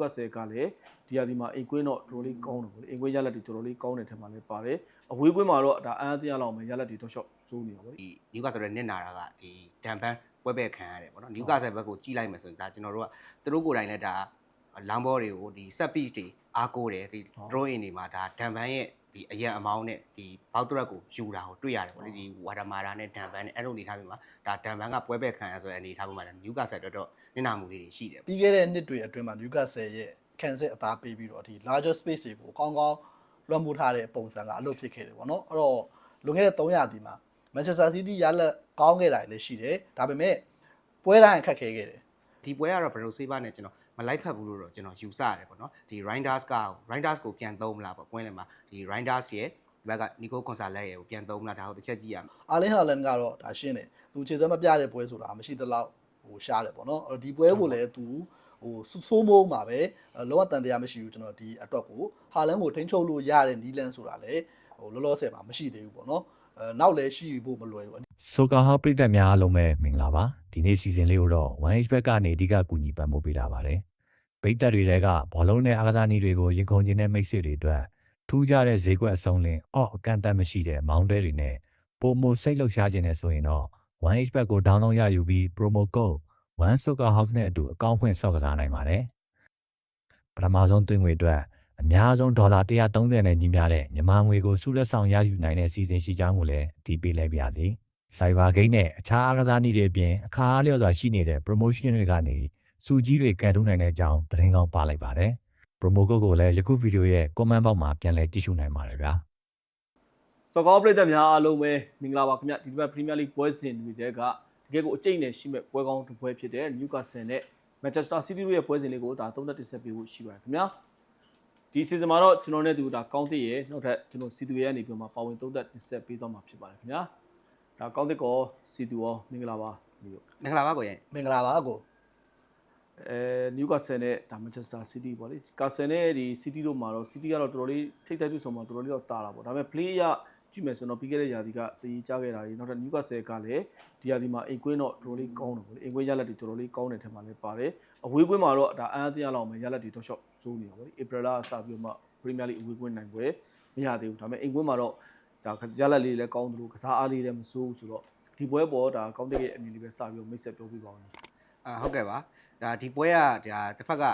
ကဆယ်ကလည်းဒီဟာဒီမှာအိမ်ကွင်းတော့တော်တော်လေးကောင်းတယ်ပေါ့လေအိမ်ကွင်းရလက်တွေတော်တော်လေးကောင်းတဲ့ထက်မှာလည်းပါတယ်အဝေးကွင်းမှာတော့ဒါအန်းအသင်းရလောက်မယ်ရလက်တွေတော့ short စိုးနေတာပေါ့လေဒီနယူကာဆယ်ရဲ့နစ်နာတာကဒီဒန်ပန်ပွဲပဲခံရတယ်ပေါ့နော်နယူကာဆယ်ဘက်ကိုကြီးလိုက်မယ်ဆိုရင်ဒါကျွန်တော်တို့ကသူတို့ကိုယ်တိုင်လည်းဒါလမ်းဘောတွေကိုဒီ set piece တွေအားကိုးတယ်ဒီ draw in တွေမှာဒါဒန်ပန်ရဲ့ ဒီအရက်အမောင်းနဲ့ဒီဘောက်တရက်ကိုယူတာကိုတွေ့ရတယ်ပေါ့လေဒီဝါဒမာရာနဲ့ဒန်ပန်နဲ့အဲ့လိုအနေထားမျိုးမှာဒါဒန်ပန်ကပွဲပဲခံရဆိုတဲ့အနေထားမျိုးမှာလည်းနယူကာဆယ်တော်တော်နစ်နာမှုလေးတွေရှိတယ်ပြီးခဲ့တဲ့နှစ်တွေအတွင်းမှာ Newcastle ရဲ့ခံစစ်အသားပေးပြီးတော့ဒီ larger space တွေကိုကောင်းကောင်းလွှမ်းမိုးထားတဲ့ပုံစံကအလုပ်ဖြစ်ခဲ့တယ်ပေါ့နော်အဲ့တော့လွန်ခဲ့တဲ့300ဒီမှာ Manchester City ရလက်ကောင်းခဲ့တာလည်းရှိတယ်ဒါပေမဲ့ပွဲတိုင်းအခက်ခဲခဲ့တယ်ဒီပွဲကတော့ဘယ်လိုစေးပါနဲ့ကျွန်တော် မလိုက်ဖက်ဘူးလို့တော့ကျွန်တော်ယူဆရတယ်ပေါ့နော်ဒီ Rinders က Rinders ကိုပြန်သုံးမလားပေါ့ကွင်းလည်မှာဒီ Rinders ရဲ့ဒီဘက်က Nico Gonzalez ရဲ့ကိုပြန်သုံးမလားဒါကိုတစ်ချက်ကြည့်ရမယ်အာလင်ဟာလန်ကတော့ဒါရှင်းတယ်သူခြေသွမ်းမပြတဲ့ပွဲဆိုတာမရှိသလောက်ဟိုရှားတယ်ပေါ့နော်အဲ့တော့ဒီပွဲကိုလည်းသူဟိုဆိုးမိုးမှာပဲအဲ့လောကတန်တရားမရှိဘူးကျွန်တော်ဒီအတွက်ကိုဟာလန်ကိုထိန်းချုပ်လို့ရတဲ့နီလန်ဆိုတာလည်းဟိုလောလောဆယ်မှာမရှိသေးဘူးပေါ့နော်အဲနောက်လည်းရှိဖို့မလွယ်ဘူးဆိုကာဟာပရိသတ်များအားလုံးပဲမင်္ဂလာပါဒီနေ့စီစဉ်လေးကိုတော့ 1H ဘက်ကနေအဓိကကူညီပံ့ပိုးပေးတာပါတယ် ပရိသတ်တွေတဲကဘောလုံးနဲ့အားကစားနည်းတွေကိုရင်ခုန်ခြင်းနဲ့မိတ်ဆွေတွေအတွက်ထူးခြားတဲ့ဈေးကွက်အစုံလင်အော့အကန့်အသတ်မရှိတဲ့မောင်းတဲတွေနဲ့ပုံမစိတ်လှုပ်ရှားခြင်းနဲ့ဆိုရင်တော့ 1H ဘက်ကို download ရယူပြီး promo code 1 Soccer House နဲ့အတူအကောင့်ဖွင့်ဆောက်ကစားနိုင်ပါတယ်ပထမဆုံးသွင်းငွေအတွက်အများဆုံးဒေါ်လာ130နဲ့ညီမျှတဲ့မြန်မာငွေကိုစုလက်ဆောင်ရယူနိုင်တဲ့စီစဉ်ရှိကြောင်းကိုလည်းအတည်ပြုလိုက်ပါရစေ။ Cyber Game နဲ့အခြားအားကစားနည်းတွေအပြင်အခါအားလျော်စွာရှိနေတဲ့ promotion တွေကနေ စုကြီးတွေကန်ထုတ်နိုင်တဲ့အကြောင်းသတင်းကောင်းပါလိုက်ပါတယ်။ promo code ကိုလည်းယခုဗီဒီယိုရဲ့ comment box မှာပြန်လည်ကြည့်ရှုနိုင်ပါတယ်ဗျာ။စကောပရိသတ်များအားလုံးပဲမင်္ဂလာပါခင်ဗျဒီတစ်ပတ်ပရီးမီးယားလိပွဲစဉ်တွေတဲကတကယ်ကိုအကျိတ်နဲ့ရှိမဲ့ပွဲကောင်းတစ်ပွဲဖြစ်တဲ့နျူကာဆယ်နဲ့မန်ချက်စတာစီးတီးတို့ရဲ့ပွဲစဉ်လေးကိုဒါသုံးသက်တစ်ဆက်ပေးဖို့ရှိပါတယ်ခင်ဗျာဒီစီဇန်မှာတော့ကျွန်တော်နဲ့တူဒါကောင်းတစ်ရဲ့နောက်ထပ်ကျွန်တော်စီတူရဲ့နေပြီးမှပါဝင်သုံးသက်တစ်ဆက်ပေးသွားမှာဖြစ်ပါတယ်ခင်ဗျာဒါကောင်းတစ်ကောစီတူရောမင်္ဂလာပါဒီလိုမင်္ဂလာပါကိုရဲ့မင်္ဂလာပါကို အဲနျူကာဆယ်နဲ့ဒါမန်ချက်စတာစီးတီးပေါ့လေကာဆယ်နဲ့ဒီစီးတီးတို့မှာတော့စီးတီးကတော့တော်တော်လေးထိပ်တိုက်တွေ့ဆုံမှာတော်တော်လေးတော့တာတာပေါ့ဒါပေမဲ့ play ရကြည့်မယ်ဆိုတော့ပြီးခဲ့တဲ့ရာသီကသီးကြခဲ့တာတွေနောက်ထပ်နျူကာဆယ်ကလည်းဒီရာသီမှာအိမ်ကွင်းတော့တော်တော်လေးကောင်းတယ်ပေါ့လေအိမ်ကွင်းရလက်တွေတော်တော်လေးကောင်းတဲ့ထက်မှာလည်းပါတယ်အဝေးကွင်းမှာတော့ဒါအန်းအသင်းရလောက်မယ်ရလက်တွေတော့ short စိုးနေတာပေါ့လေဧပြီလအစပြီးတော့မှပရီးမီးယားလိအဝေးကွင်းနိုင်ပွဲမရသေးဘူးဒါပေမဲ့အိမ်ကွင်းမှာတော့ဒါရလက်လေးလည်းကောင်းသလိုကစားအားလေးလည်းမဆိုးဘူးဆိုတော့ဒီပွဲပေါ်ဒါကောင်းတဲ့အမြင်လေးပဲစပြီးတော့မိတ်ဆက်ပြောပြပါဦးအာဟုတ်ကဲ့ပါ ဒါဒီပွဲကဒါတစ်ဖက်က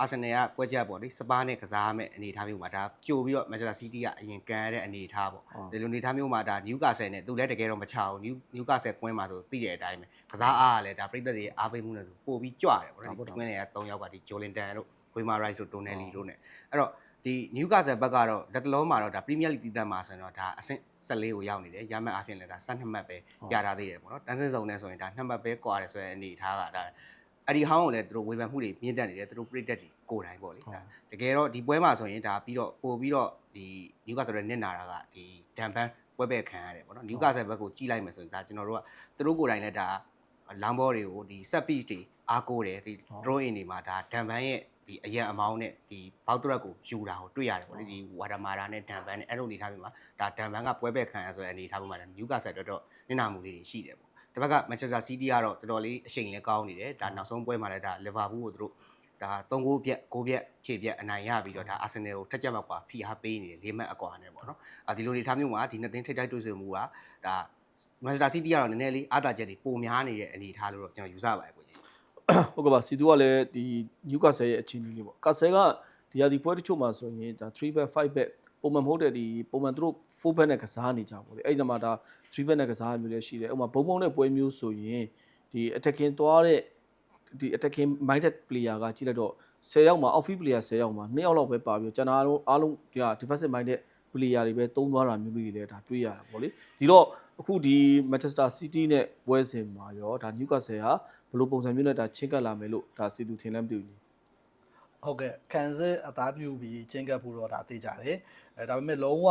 အာဆင်နယ်ကပွဲချက်ပေါ့လေစပါးနဲ့ကစားမဲ့အနေအထားမျိုးမှာဒါကြိုပြီးတော့မန်ချက်စတာစီးတီးကအရင်ကန်ရတဲ့အနေအထားပေါ့ဒီလိုအနေအထားမျိုးမှာဒါနျူကာဆယ်နဲ့သူလည်းတကယ်တော့မချဘူးနျူနျူကာဆယ်ကွင်းမှာဆိုသိတဲ့အတိုင်းပဲကစားအားကလည်းဒါပြိသက်တွေအားပေးမှုနဲ့ဆိုပို့ပြီးကြွတယ်ပေါ့နော်ဒီကွင်းတွေက၃ယောက်ကဒီဂျိုလင်တန်တို့ဝေမာရိုက်တို့တိုနယ်လီတို့နဲ့အဲ့တော့ဒီနျူကာဆယ်ဘက်ကတော့လက်တလုံးမှာတော့ဒါပရီးမီးယားလိတီးသက်မှာဆိုရင်တော့ဒါအဆင့်14ကိုရောက်နေတယ်ရမှတ်အဖြစ်လည်းဒါ12မှတ်ပဲရထားသေးတယ်ပေါ့နော်တန်းစင်းစုံနဲ့ဆိုရင်ဒါ2မှတ်ပဲကွာတယ်ဆိုရင်အနေအထားကဒါ အဲ့ဒီဟောင်းကိုလည်းသူတို့ဝေဖန်မှုတွေမြင့်တက်နေတယ်သူတို့ပြိတက်တွေကိုယ်တိုင်ပေါ့လေဒါတကယ်တော့ဒီပွဲမှာဆိုရင်ဒါပြီးတော့ပို့ပြီးတော့ဒီနျူကာဆယ်ရဲ့နစ်နာတာကဒီဒန်ပန်ပွဲပဲခံရတယ်ပေါ့နော်နျူကာဆယ်ဘက်ကိုကြီးလိုက်မယ်ဆိုရင်ဒါကျွန်တော်တို့ကသူတို့ကိုယ်တိုင်လည်းဒါလမ်းဘောတွေကိုဒီ set piece တွေအားကိုးတယ်ဒီ draw in တွေမှာဒါဒန်ပန်ရဲ့ဒီအရက်အမောင်းနဲ့ဒီဘောက်တရက်ကိုယူတာကိုတွေ့ရတယ်ပေါ့လေဒီဝါဒမာရာနဲ့ဒန်ပန်နဲ့အဲ့လိုအနေထားမျိုးမှာဒါဒန်ပန်ကပွဲပဲခံရဆိုတဲ့အနေထားမျိုးမှာလည်းနျူကာဆယ်တော်တော်နစ်နာမှုလေးတွေရှိတယ်ပေါ့ ဒီဘက်က Manchester City ကတော့တော်တော်လေးအရှိန်လည်းကောင်းနေတယ်ဒါနောက်ဆုံးပွဲမှာလည်းဒါ Liverpool ကိုသူတို့ဒါ3ဂိုးပြက်6ပြက်6ပြက်အနိုင်ရပြီးတော့ဒါ Arsenal ကိုထက်ကြမှာကွာဖိအားပေးနေတယ်၄မှတ်အကွာနဲ့ပေါ့နော်အဲဒီလိုနေထားမျိုးမှာဒီနှစ်သင်းထိတိုက်တွေ့ဆုံမှုကဒါ Manchester City ကတော့နည်းနည်းလေးအားသာချက်တွေပိုများနေတဲ့အနေအထားလို့တော့ကျွန်တော်ယူဆပါတယ်ကိုကြီးဟုတ်ကဲ့ပါစီတူကလည်းဒီ Newcastle ရဲ့အခြေအနေလေးပေါ့ကာဆယ်ကဒီရာဒီပွဲတချို့မှာဆိုရင်ဒါ3 back 5 back ပုံမှန်မဟုတ်တဲ့ဒီပုံမှန်သူတို့4 back နဲ့ကစားနေကြပါလေအဲ့ဒီမှာဒါ3 back နဲ့ကစားမျိုးလည်းရှိတယ်ဥပမာဘုံဘုံနဲ့ပွဲမျိုးဆိုရင်ဒီ attacking သွားတဲ့ဒီ attacking minded player ကကြည့်လိုက်တော့10ယောက်မှာ outfield player 10ယောက်မှာ2ယောက်လောက်ပဲပါပြီးတော့ကျွန်တော်တို့အားလုံးဒီ defensive minded player တွေပဲတုံးသွားတာမျိုးတွေလည်းဒါတွေ့ရတာပေါ့လေဒီတော့အခုဒီ Manchester City နဲ့ပွဲစဉ်မှာရောဒါ Newcastle ဟာဘယ်လိုပုံစံမျိုးနဲ့ဒါချင်းကပ်လာမယ်လို့ဒါစီသူထင်လည်းမသိဘူးဟုတ်ကဲ့ခံစစ်အသားပြုပြီးချင်းကပ်ဖို့တော့ဒါသိကြတယ် အဲဒါပေမဲ့လုံးဝ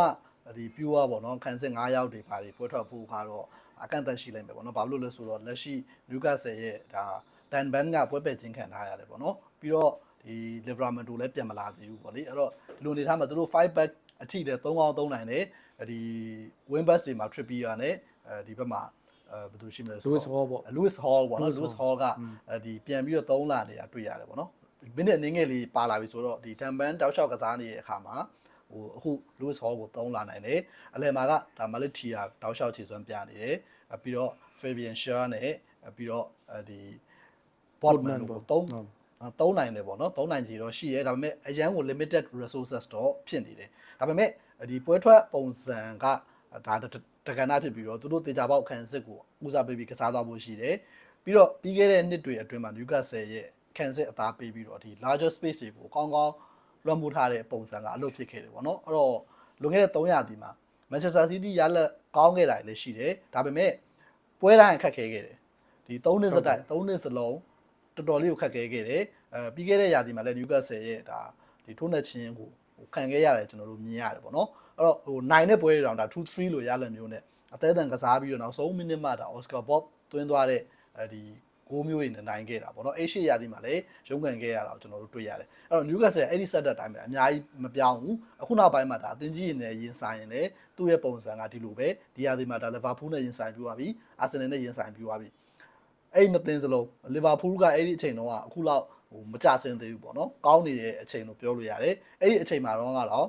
ဒီပြူอ่ะပေါ့နော်ခံစစ်9ရောက်တွေပါတွေပွဲထွက်ဖို့ကတော့အကန့်အသတ်ရှိလိုက်မယ်ပေါ့နော်ဘာလို့လဲဆိုတော့လက်ရှိနျူကာဆယ်ရဲ့ဒါဒန်ဘန်ကပွဲပယ်ချင်းခံထားရတယ်ပေါ့နော်ပြီးတော့ဒီလီဗရာမန်တိုလည်းပြန်မလာသေးဘူးပေါ့လေအဲ့တော့ဒီလိုအနေထားမှာသူတို့5 back အထိလည်း3ကောင်း3နိုင်တယ်ဒီ win bus တွေမှာ trippier နဲ့အဲဒီဘက်မှာအဲဘယ်သူရှိမလဲဆို Lewis Hall ပေါ့ Lewis Hall ပေါ့နော် Lewis Lewis Hall ကဒီပြန်ပြီးတော့3လာနေတာတွေ့ရတယ်ပေါ့နော်မိနစ်အနည်းငယ်လေးပါလာပြီဆိုတော့ဒီတမ်ပန်တောက်လျှောက်ကစားနေတဲ့အခါမှာ ဟိုအခု Lewis Hall ကိုသုံးလာနိုင်တယ်အလယ်မှာကဒါ Malik Tia တောက်လျှောက်ခြေစွမ်းပြနေတယ်အပြီးတော့ Fabian Schär နဲ့အပြီးတော့အဲဒီ Botman တို့ကိုသုံးအာသုံးနိုင်တယ်ပေါ့နော်သုံးနိုင်စီတော့ရှိရဲဒါပေမဲ့အရန်ကို limited resources တော့ဖြစ်နေတယ်ဒါပေမဲ့ဒီပွဲထွက်ပုံစံကဒါတတက္ကနာဖြစ်ပြီးတော့သူတို့တေချာပေါက်ခံစစ်ကိုဦးစားပေးပြီးကစားသွားဖို့ရှိတယ်ပြီးတော့ပြီးခဲ့တဲ့နှစ်တွေအတွင်းမှာ Newcastle ရဲ့ခံစစ်အသားပေးပြီးတော့ဒီ larger space တွေကိုကောင်းကောင်း လွှမ်းမိုးထားတဲ့ပုံစံကအလုပ်ဖြစ်ခဲ့တယ်ပေါ့နော်အဲ့တော့လွန်ခဲ့တဲ့300ဒီမှာ Manchester City ရလက်ကောင်းခဲ့တာလည်းရှိတယ်ဒါပေမဲ့ပွဲတိုင်းခက်ခဲခဲ့တယ်ဒီ3နှစ်စတိုက်3နှစ်စလုံးတော်တော်လေးကိုခက်ခဲခဲ့တယ်အဲပြီးခဲ့တဲ့ရာသီမှာလည်း Newcastle ရဲ့ဒါဒီထိုးနှက်ချင်းကိုဟိုခံခဲ့ရတယ်ကျွန်တော်တို့မြင်ရတယ်ပေါ့နော်အဲ့တော့ဟိုနိုင်တဲ့ပွဲတွေတောင်ဒါ2-3လို့ရလက်မျိုးနဲ့အသေးအံကစားပြီးတော့နောက်ဆုံးမိနစ်မှဒါ Oscar Bob သွင်းသွားတဲ့အဲဒီ ဂိုးမျိုးတွေနဲ့နိုင်ခဲ့တာပေါ့နော်အဲ့ရှေ့ရာသီမှာလည်းရုန်းကန်ခဲ့ရတာကိုကျွန်တော်တို့တွေ့ရတယ်အဲ့တော့ Newcastle အဲ့ဒီ set တဲ့အတိုင်းပဲအများကြီးမပြောင်းဘူးအခုနောက်ပိုင်းမှာဒါအသင်းကြီးရင်နဲ့ရင်ဆိုင်ရင်လည်းသူ့ရဲ့ပုံစံကဒီလိုပဲဒီရာသီမှာဒါ Liverpool နဲ့ရင်ဆိုင်ပြီးသွားပြီ Arsenal နဲ့ရင်ဆိုင်ပြီးသွားပြီအဲ့ဒီနှစ်သင်းစလုံး Liverpool ကအဲ့ဒီအချိန်တုန်းကအခုလောက်ဟိုမကြဆင်းသေးဘူးပေါ့နော်ကောင်းနေတဲ့အချိန်လို့ပြောလို့ရတယ်အဲ့ဒီအချိန်မှာတော့ကတော့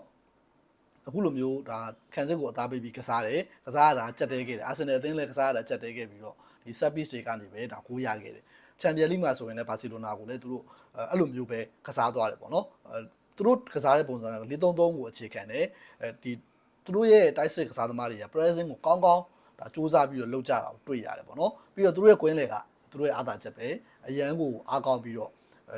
အခုလိုမျိုးဒါခံစစ်ကိုအသားပေးပြီးကစားတယ်ကစားရတာကြက်တဲခဲ့တယ်အာဆင်နယ်အသင်းလည်းကစားရတာကြက်တဲခဲ့ပြီးတော့ ဒီ set piece တွေကနေပဲဒါကိုရခဲ့တယ်ချန်ပီယံလိမှာဆိုရင်လည်းဘာစီလိုနာကိုလည်းသူတို့အဲ့လိုမျိုးပဲကစားသွားတယ်ပေါ့နော်အဲသူတို့ကစားတဲ့ပုံစံက4-3-3ကိုအခြေခံတယ်အဲဒီသူတို့ရဲ့တိုက်စစ်ကစားသမားတွေက pressing ကိုကောင်းကောင်းဒါစူးစမ်းပြီးတော့လုပ်ကြတာကိုတွေ့ရတယ်ပေါ့နော်ပြီးတော့သူတို့ရဲ့ကွင်းလေကသူတို့ရဲ့အားသာချက်ပဲအရန်ကိုအားကောင်းပြီးတော့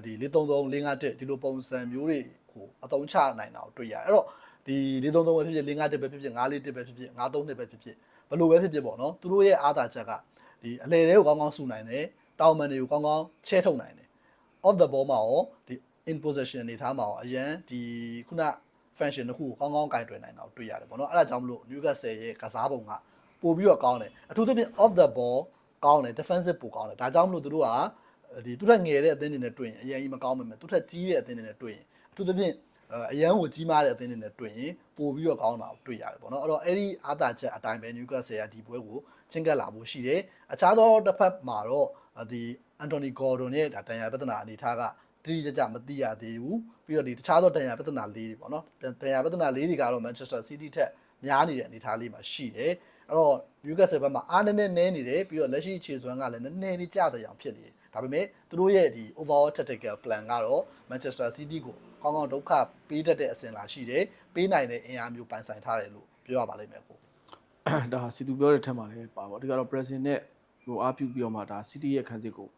ဒီ4-3-3 5-1ဒီလိုပုံစံမျိုးတွေကိုအသုံးချနိုင်တာကိုတွေ့ရတယ်အဲ့တော့ဒီ4-3-3ပဲဖြစ်ဖြစ်5-1ပဲဖြစ်ဖြစ်5-4-1ပဲဖြစ်ဖြစ်5-3-2ပဲဖြစ်ဖြစ်ဘယ်လိုပဲဖြစ်ဖြစ်ပေါ့နော်သူတို့ရဲ့အားသာချက်က ဒီအလေတွေကိုကောင်းကောင်းစုနိုင်တယ်တောင်မန်တွေကိုကောင်းကောင်းချဲထုတ်နိုင်တယ် off the ball မှာရောဒီ in possession နေထားမှာရောအရန်ဒီခုန function တစ်ခုကိုကောင်းကောင်းကင်တွယ်နိုင်တာကိုတွေ့ရတယ်ပေါ့နော်အဲ့ဒါကြောင့်မလို့ Newcastle ရဲ့ကစားပုံကပို့ပြီးတော့ကောင်းတယ်အထူးသဖြင့် off the ball ကောင်းတယ် defensive ပိုကောင်းတယ်ဒါကြောင့်မလို့သူတို့ကဒီသူထက်ငယ်တဲ့အသင်းတွေနဲ့တွေ့ရင်အရင်ကြီးမကောင်းမှမယ်သူထက်ကြီးတဲ့အသင်းတွေနဲ့တွေ့ရင်အထူးသဖြင့် အရန်ကိုကြီးမားတဲ့အသင်းတွေနဲ့တွေ့ရင်ပို့ပြီးတော့ကောင်းတာကိုတွေ့ရတယ်ပေါ့နော်အဲ့တော့အဲ့ဒီအာသာချက်အတိုင်းပဲ Newcastle ကဒီပွဲကိုချင်းကပ်လာဖို့ရှိတယ်အခြားသောတစ်ဖက်မှာတော့ဒီအန်တိုနီဂေါ်ဒွန်ရဲ့ဒါတန်ရာပြဿနာအနေထားကတိတိကျကျမသိရသေးဘူးပြီးတော့ဒီတခြားသောတန်ရာပြဿနာလေးတွေပေါ့နော်တန်ရာပြဿနာလေးတွေကတော့ Manchester City ထက်များနေတဲ့အနေထားလေးမှာရှိတယ်အဲ့တော့ Newcastle ဘက်မှာအားနည်းနည်းနည်းနေတယ်ပြီးတော့လက်ရှိခြေစွမ်းကလည်းနည်းနည်းလေးကျတဲ့အောင်ဖြစ်နေတယ်ဒါပေမဲ့သူတို့ရဲ့ဒီ overall tactical plan ကတော့ Manchester City ကို ကောင်းကောင်းဒုက္ခပေးတတ်တဲ့အစဉ်လာရှိတယ်ပေးနိုင်တဲ့အင်အားမျိုးပိုင်ဆိုင်ထားတယ်လို့ပြောရပါလိမ့်မယ်ကိုဒါစီသူပြောတဲ့ထက်မှာလည်းပါပေါ့ဒီကတော့ president နဲ့ဟိုအားပြုပြီးတော့မှဒါ city ရဲ့ခန်းစစ်ကို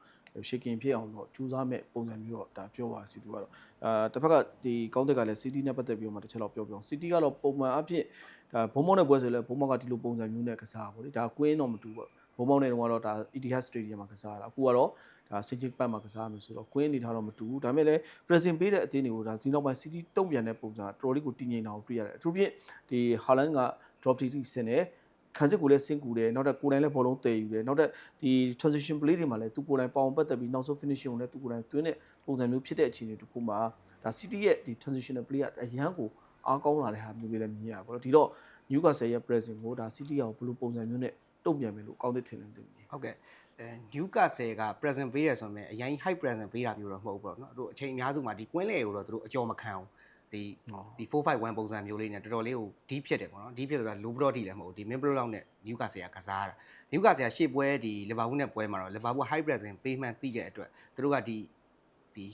ရှေကင်ဖြစ်အောင်တော့ကြိုးစားမဲ့ပုံစံမျိုးတော့ဒါပြောပါစီသူကတော့အာတစ်ဖက်ကဒီကောင်းတက်ကလည်း city နဲ့ပတ်သက်ပြီးတော့မှတစ်ချက်တော့ပြောပြအောင် city ကတော့ပုံမှန်အဖြစ်ဒါဘုံမောင်းတဲ့ပွဲဆိုလည်းဘုံမောင်းကဒီလိုပုံစံမျိုးနဲ့ကစားပါဗောလေဒါကွင်းတော့မတူဘူးဘုံမောင်းတဲ့တုန်းကတော့ဒါ Etihad Stadium မှာကစားတာအခုကတော့ ဒါ Saint Park မှာကစားမယ်ဆိုတော့ကွင်းအနေထားတော့မတူဘူးဒါပေမဲ့လည်း pressing ပေးတဲ့အသင်းတွေကိုဒါဒီနောက်ပိုင်း city တုံ့ပြန်တဲ့ပုံစံတော်တော်လေးကိုတည်ငြိမ်တာကိုတွေ့ရတယ်အထူးဖြင့်ဒီ Haaland က drop TT ဆင်းတယ်ခံစစ်ကိုလည်းဆင်းကူတယ်နောက်တော့ကိုယ်တိုင်လည်းဘောလုံးတည်ယူတယ်နောက်တော့ဒီ transition play တွေမှာလည်းသူကိုယ်တိုင်ပေါင်ပတ်သက်ပြီးနောက်ဆုံး finishing ကိုလည်းသူကိုယ်တိုင်သွင်းတဲ့ပုံစံမျိုးဖြစ်တဲ့အခြေအနေတစ်ခုမှာဒါ City ရဲ့ဒီ transitional play ကအရန်ကိုအားကောင်းလာတဲ့ဟာမျိုးလေးလည်းမြင်ရပါတော့ဒီတော့ Newcastle ရဲ့ pressing ကိုဒါ City ကဘယ်လိုပုံစံမျိုးနဲ့တုံ့ပြန်မယ်လို့ကောင်းတဲ့ထင်တယ်လို့မြင်ဟုတ်ကဲ့ အဲ Newcastle က present ပေးရဆိုရင်အရင် high present ပေးတာမျိုးတော့မဟုတ်ဘူးပေါ့နော်သူတို့အချိန်အများစုမှာဒီကွင်းလေကိုတော့သူတို့အကြောမခံဘူးဒီဒီ451ပုံစံမျိုးလေးနဲ့တော်တော်လေးကို deep ဖြစ်တယ်ပေါ့နော် deep ဖြစ်ဆိုတာ low block တိလည်းမဟုတ်ဘူးဒီ mid block လောက်နဲ့ Newcastle ကကစားတာ Newcastle ကရှေ့ပွဲဒီ Liverpool နဲ့ပွဲမှာတော့ Liverpool high present ပေးမှန်းသိတဲ့အတွက်သူတို့ကဒီဒီ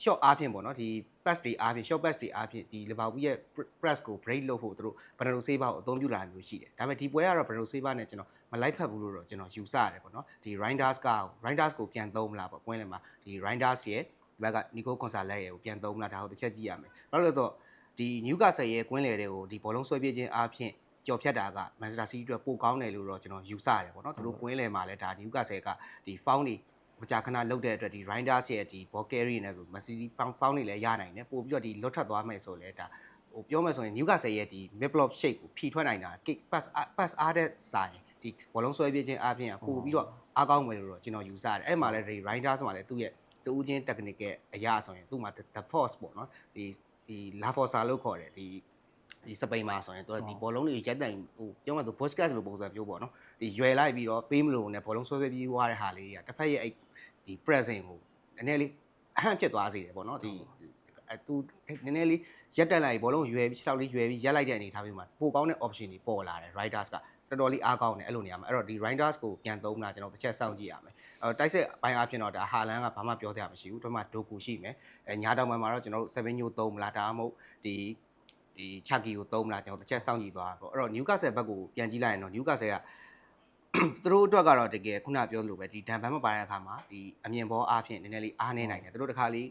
short အားဖြင့်ပေါ့နော်ဒီ pass တွေအားဖြင့် short pass တွေအားဖြင့်ဒီ Liverpool ရဲ့ press ကို break လုပ်ဖို့သူတို့ Bernardo Silva ကိုအသုံးပြုလာမျိုးရှိတယ်ဒါပေမဲ့ဒီပွဲကတော့ Bernardo Silva နဲ့ကျွန်တော်မလိုက်ဖက်ဘူးလို့တော့ကျွန်တော်ယူဆရတယ်ပေါ့နော်ဒီ Reinders က Reinders ကိုပြန်သုံးမလားပေါ့ကွင်းလယ်မှာဒီ Reinders ရဲ့ဒီဘက်က Nico Gonzalez ရဲ့ကိုပြန်သုံးမလားဒါကိုတစ်ချက်ကြည့်ရမယ်ဘာလို့လဲဆိုတော့ဒီ Newcastle ရဲ့ကွင်းလယ်တွေကိုဒီဘောလုံးဆွဲပြေးခြင်းအားဖြင့်ကြော်ဖြတ်တာက Manchester City အတွက်ပိုကောင်းတယ်လို့တော့ကျွန်တော်ယူဆရတယ်ပေါ့နော်သူတို့ကွင်းလယ်မှာလည်းဒါ Newcastle ကဒီ foul တွေ မကြာခဏလုတ်တဲ့အတွက်ဒီ Reinders ရဲ့ဒီ ball carry နဲ့ဆို Man City foul foul တွေလည်းရနိုင်တယ်ပို့ပြီးတော့ဒီလွတ်ထွက်သွားမယ်ဆိုလည်းဒါဟိုပြောမယ်ဆိုရင် Newcastle ရဲ့ဒီ mid block shape ကိုဖြီထွက်နိုင်တာ kick pass pass အားတဲ့ဆိုင်ဒီဘောလုံးဆွဲပြေးခြင်းအားဖြင့်ပို့ပြီးတော့အားကောင်းမယ်လို့တော့ကျွန်တော်ယူဆရတယ်အဲ့မှာလည်းဒီ Reinders မှာလည်းသူ့ရဲ့တူးချင်း technical အရာဆိုရင်သူ့မှာ the force ပေါ့နော်ဒီဒီ La Forza လို့ခေါ်တယ်ဒီဒီစပိန်မှာဆိုရင်သူကဒီဘောလုံးတွေရက်တိုင်ဟိုပြောမှဆို Busquets လိုပုံစံမျိုးပေါ့နော်ဒီရွယ်လိုက်ပြီးတော့ပေးမလို့နဲ့ဘောလုံးဆွဲဆွဲပြီးွားတဲ့ဟာလေးတွေကတစ်ဖက်ရဲ့အဲ့ ဒီ present ကိုနည်းနည်းလေးအဟန့်ဖြစ်သွားစေတယ်ပေါ့နော်ဒီအဲသူနည်းနည်းလေးရက်တက်လိုက်ဘောလုံးရွယ်ပြီးခြေထောက်လေးရွယ်ပြီးရက်လိုက်တဲ့အနေအထားမျိုးမှာပိုကောင်းတဲ့ option တွေပေါ်လာတယ် riders ကတော်တော်လေးအားကောင်းတယ်အဲ့လိုနေရာမှာအဲ့တော့ဒီ riders ကိုပြန်သုံးတာကျွန်တော်တစ်ချက်စောင့်ကြည့်ရမယ်အဲ့တော့တိုက်စစ်အပိုင်းအဖြစ်တော့ဒါဟာလန်ကဘာမှပြောသေးရမရှိဘူးဒီမှာဒိုကူရှိမယ်အဲညာတောင်ပိုင်းမှာတော့ကျွန်တော်တို့7ညိုသုံးမလားဒါမှမဟုတ်ဒီဒီချက်ကီကိုသုံးမလားကျွန်တော်တစ်ချက်စောင့်ကြည့်သွားတာပေါ့အဲ့တော့ Newcastle ဘက်ကိုပြန်ကြည့်လိုက်ရင်တော့ Newcastle က သူတို့အတွက်ကတော့တကယ်ခုနပြောလို့ပဲဒီဒန်ဘန်မပါတဲ့အခါမှာဒီအမြင်ဘောအားဖြင့်နည်းနည်းလေးအားနေနိုင်တယ်သူတို့တစ်ခါလေး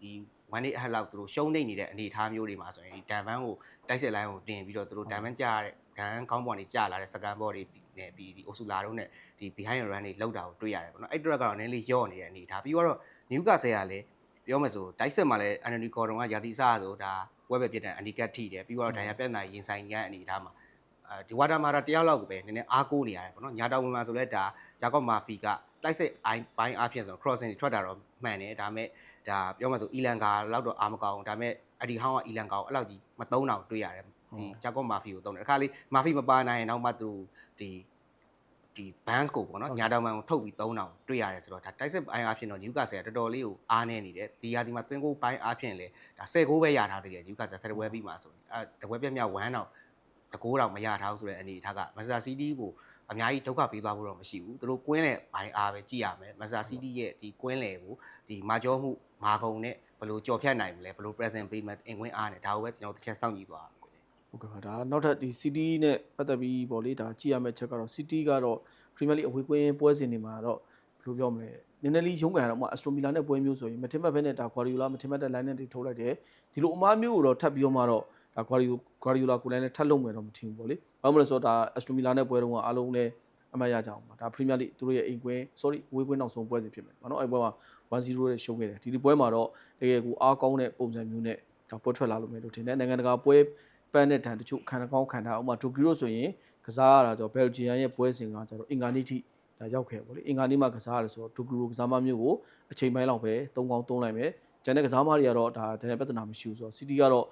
ဒီ one day ahead လောက်သူတို့ရှုံးနေနေတဲ့အနေအထားမျိုးတွေမှာဆိုရင်ဒီဒန်ဘန်ကိုတိုက်စစ်လိုင်းကိုတင်ပြီးတော့သူတို့ဒန်ဘန်ကြားရတဲ့ဒန်ကောင်းပေါ်နေကြာလာတဲ့စကန်ဘောတွေနဲ့ပြီးဒီအိုဆူလာတို့နဲ့ဒီ behind the run တွေလောက်တာကိုတွေ့ရတယ်ပေါ့နော်အဲ့အတွက်ကတော့နည်းနည်းလေးယော့နေတဲ့အနေအထားပြီးတော့ Newcastle ကလည်းပြောမယ်ဆိုတိုက်စစ်မှာလည်း Anthony Gordon ကယာတီစားဆိုတာဝက်ပဲပြစ်တဲ့အန်ဒီကတ်ထိတယ်ပြီးတော့ဒန်ယာပြက်နိုင်ရင်ဆိုင်ရတဲ့အနေအထားမှာအဲ ဒီဝါတာမာတာတယောက်လောက်ကိုပဲနည်းနည်းအားကိုးနေရတယ်ပေါ့နော်ညာတော်ဝင်မှာဆိုလဲဒါဂျာကော့မာဖီကတိုက်စစ်အိုင်းပိုင်းအားဖြင့်ဆို crossing တွေထွက်တာတော့မှန်တယ်ဒါပေမဲ့ဒါပြောမှဆိုအီလန်ကာလောက်တော့အားမကောင်းဘူးဒါပေမဲ့အဒီဟောင်းကအီလန်ကာကိုအဲ့လောက်ကြီးမသုံးတော့တွေ့ရတယ်ဒီဂျာကော့မာဖီကိုသုံးတယ်အခါလေးမာဖီမပါနိုင်ရင်တော့မှသူဒီဒီ bands ကိုပေါ့နော်ညာတော်မန်ကိုထုတ်ပြီးသုံးတော့တွေ့ရတယ်ဆိုတော့ဒါတိုက်စစ်ပိုင်းအားဖြင့်တော့ Newcastle ကတော်တော်လေးကိုအားနေနေတယ်ဒီဟာဒီမှာ twin goal ပိုင်းအားဖြင့်လေဒါ10 goal ပဲရထားသေးတယ် Newcastle ဆက်တပွဲပြီးမှဆိုရင်အဲတပွဲပြတ်မြောက်1တော့ တကိုးတော့မရထားဘူးဆိုတဲ့အနေအထားကမက်ဆာစီးတီးကိုအများကြီးဒုက္ခပေးသွားဖို့တော့မရှိဘူးသူတို့ကွင်းလေဘိုင်းအားပဲကြည့်ရမယ်မက်ဆာစီးတီးရဲ့ဒီကွင်းလေကိုဒီမာကျော်မှုမာကုံနဲ့ဘယ်လိုကြော်ဖြတ်နိုင်မလဲဘယ်လို present ပေးမယ်အင်ကွင်းအားနဲ့ဒါကိုပဲကျွန်တော်တစ်ချက်စောင့်ကြည့်သွားပါမယ်ဟုတ်ကဲ့ပါဒါနောက်ထပ်ဒီ City နဲ့ပတ်သက်ပြီးပေါ့လေဒါကြည့်ရမယ့်ချက်ကတော့ City ကတော့ Premier League အဝေးကွင်းပွဲစဉ်တွေမှာတော့ဘယ်လိုပြောမလဲနည်းနည်းလေးရုန်းကန်ရတော့မှ Aston Villa နဲ့ပွဲမျိုးဆိုရင်မထင်မှတ်ဘဲနဲ့ဒါ Guardiola မထင်မှတ်တဲ့ line နဲ့တွေထုတ်လိုက်တယ်ဒီလိုအမားမျိုးကိုတော့ထပ်ပြီးတော့မှတော့ ဒါ Guardiola Guardiola ကိုလည်းနဲ့ထပ်လုံးမယ်တော့မထင်ဘူးပေါ့လေဘာလို့လဲဆိုတော့ဒါ Aston Villa နဲ့ပွဲတုန်းကအားလုံးလည်းအမှတ်ရကြအောင်ပါဒါ Premier League သူတို့ရဲ့အိမ်ကွင်း sorry ဝေးကွင်းနောက်ဆုံးပွဲစဉ်ဖြစ်မယ်ဘာလို့အဲ့ပွဲမှာ1-0နဲ့ရှုံးခဲ့တယ်ဒီဒီပွဲမှာတော့တကယ်ကိုအားကောင်းတဲ့ပုံစံမျိုးနဲ့ဒါပွဲထွက်လာလို့မယ်လို့ထင်တယ်နိုင်ငံတကာပွဲပန်းတဲ့တန်တချို့ခံကောင်းခံတာဥပမာတိုကီရိုဆိုရင်ကစားရတာကြောဘယ်လ်ဂျီယံရဲ့ပွဲစဉ်ကကျတော့အင်္ဂါနေ့ထိဒါရောက်ခဲ့ပေါ့လေအင်္ဂါနေ့မှာကစားရတယ်ဆိုတော့တိုကီရိုကစားမမျိုးကိုအချိန်ပိုင်းလောက်ပဲ၃ကောင်းသုံးလိုက်မယ်ကျန်တဲ့ကစားမတွေကတော့ဒါတကယ်ပြဿနာမရှိဘူးဆိုတော့စီးတီကတော့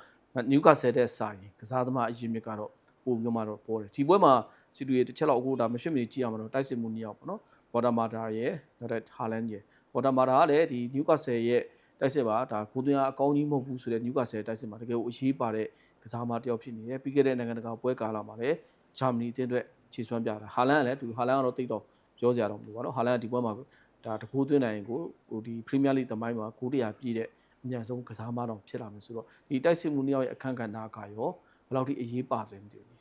နျူကာဆယ်တဲ့စာရင်ကစားသမားအရင်မြစ်ကတော့ပိုပြီးမှတော့ပေါ်တယ်ဒီပွဲမှာစီတီရဲ့တစ်ချက်လောက်အခုဒါမဖြစ်မနေကြည့်ရမှာတော့တိုက်စစ်မှုနှစ်ယောက်ပေါ့နော်ဝါတာမာတာရဲ့နောက်တဲ့ဟာလန်ရဲ့ဝါတာမာတာကလည်းဒီနျူကာဆယ်ရဲ့တိုက်စစ်ပါဒါကိုသွင်းအားအကောင်းကြီးမဟုတ်ဘူးဆိုတဲ့နျူကာဆယ်တိုက်စစ်မှာတကယ်ကိုအရေးပါတဲ့ကစားမတစ်ယောက်ဖြစ်နေတယ်ပြီးခဲ့တဲ့နိုင်ငံတကာပွဲကာလမှာလည်းဂျာမနီအသင်းအတွက်ခြေစွမ်းပြတာဟာလန်ကလည်းသူဟာလန်ကတော့တိတ်တော့ပြောစရာတော့မလိုပါတော့ဟာလန်ကဒီပွဲမှာဒါတကူသွင်းနိုင်ရင်ကိုဟိုဒီပရီးမီးယားလိသမိုင်းမှာ9တရာပြည့်တဲ့ အများဆုံးကစားမတော့ဖြစ်လာမယ်ဆိုတော့ဒီတိုက်စစ်မှုနှစ်ယောက်ရဲ့အခန်းကဏ္ဍကရောဘယ်လောက်ထိအရေးပါတယ်မသိဘူး